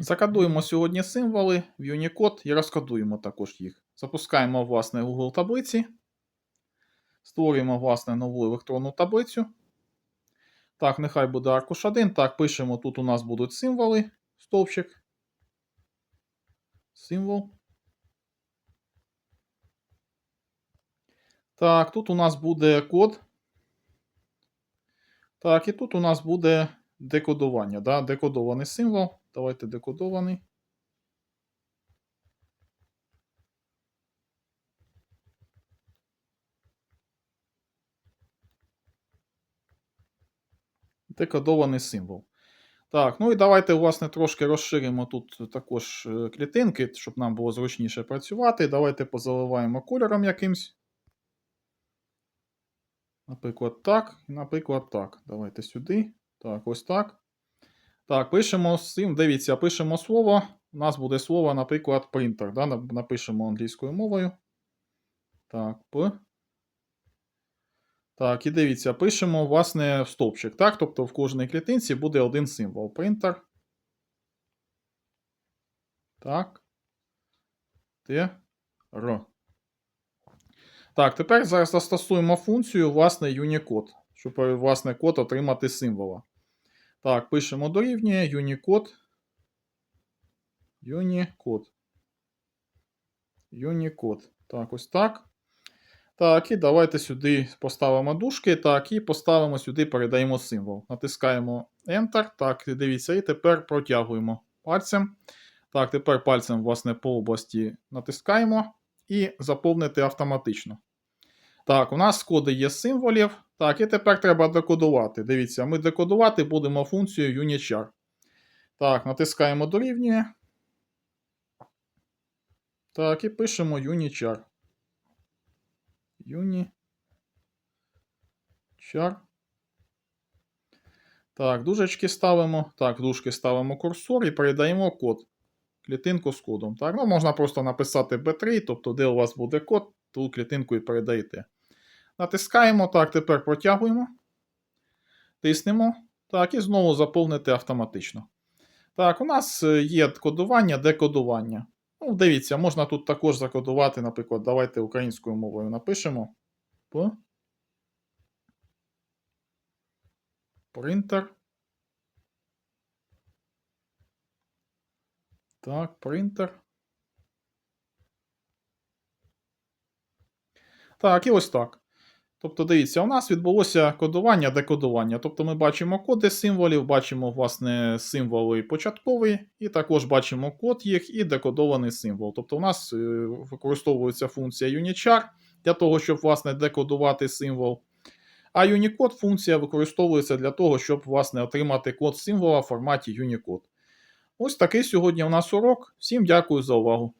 Закодуємо сьогодні символи в Unicode і розкодуємо також їх. Запускаємо власне Google таблиці. Створюємо власне нову електронну таблицю. Так, нехай буде аркуш 1. Так, пишемо, тут у нас будуть символи. Стовпчик. Символ. Так, тут у нас буде код. Так, і тут у нас буде декодування. Да? Декодований символ. Давайте декодований. Декодований символ. Так, ну і давайте, власне, трошки розширимо тут також е, клітинки, щоб нам було зручніше працювати. Давайте позаливаємо кольором якимсь. Наприклад, так. І, наприклад, так. Давайте сюди. Так, ось так. Так, пишемо цим. Дивіться, пишемо слово. У нас буде слово, наприклад, принтер. Да? Напишемо англійською мовою. Так, П. Так, і дивіться, пишемо, власне, стовпчик. Так? Тобто в кожній клітинці буде один символ. Принтер. Так. Т. Р. Так, тепер зараз застосуємо функцію, власне, Unicode, щоб, власне, код отримати символа. Так, пишемо дорівнює Unicode. Unicode. Unicode. Так, ось так. Так, і давайте сюди поставимо дужки. Так, і поставимо сюди, передаємо символ. Натискаємо Enter. Так, дивіться, і тепер протягуємо пальцем. Так, тепер пальцем, власне, по області натискаємо і заповнити автоматично. Так, у нас коди є символів. Так, і тепер треба декодувати. Дивіться, ми декодувати будемо функцію UniChar. Так, натискаємо дорівнює. Так, і пишемо UniChar. UniChar. Так, дужечки ставимо. Так, дужки ставимо курсор і передаємо код. Клітинку з кодом. Так, ну можна просто написати B3, тобто, де у вас буде код, ту клітинку і передаєте. Натискаємо, так, тепер протягуємо. Тиснемо. Так, і знову заповнити автоматично. Так, у нас е, є кодування, декодування. Ну, дивіться, можна тут також закодувати, наприклад, давайте українською мовою напишемо. Принтер. Так, принтер. Так, і ось так. Тобто, дивіться, у нас відбулося кодування, декодування. Тобто ми бачимо коди символів, бачимо, власне, символи початкові, і також бачимо код їх і декодований символ. Тобто, у нас е, використовується функція UniChar для того, щоб, власне, декодувати символ. А Unicode функція використовується для того, щоб, власне, отримати код символа в форматі Unicode. Ось такий сьогодні у нас урок. Всім дякую за увагу.